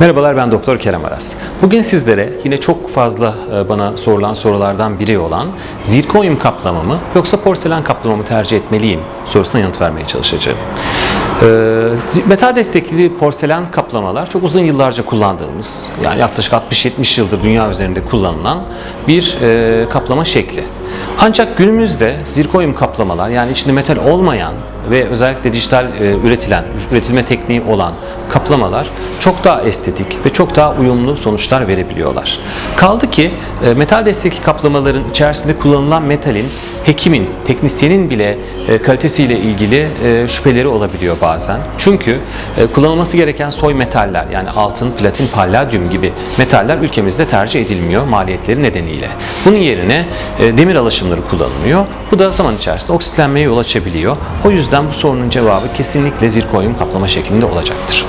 Merhabalar ben Doktor Kerem Aras. Bugün sizlere yine çok fazla e, bana sorulan sorulardan biri olan zirkonyum kaplama mı yoksa porselen kaplama mı tercih etmeliyim sorusuna yanıt vermeye çalışacağım. Zi- metal destekli porselen kaplamalar çok uzun yıllarca kullandığımız yani yaklaşık 60-70 yıldır dünya üzerinde kullanılan bir e, kaplama şekli. Ancak günümüzde zirkonyum kaplamalar yani içinde metal olmayan ve özellikle dijital e, üretilen, üretilme tekniği olan kaplamalar çok daha estetik ve çok daha uyumlu sonuçlar verebiliyorlar. Kaldı ki e, metal destekli kaplamaların içerisinde kullanılan metalin hekimin, teknisyenin bile e, kalitesiyle ilgili e, şüpheleri olabiliyor bazen. Çünkü e, kullanılması gereken soy metaller yani altın, platin, palladyum gibi metaller ülkemizde tercih edilmiyor maliyetleri nedeniyle. Bunun yerine e, demir alaşımları kullanılıyor. Bu da zaman içerisinde oksitlenmeye yol açabiliyor. O yüzden bu sorunun cevabı kesinlikle zirkonyum kaplama şeklinde olacaktır.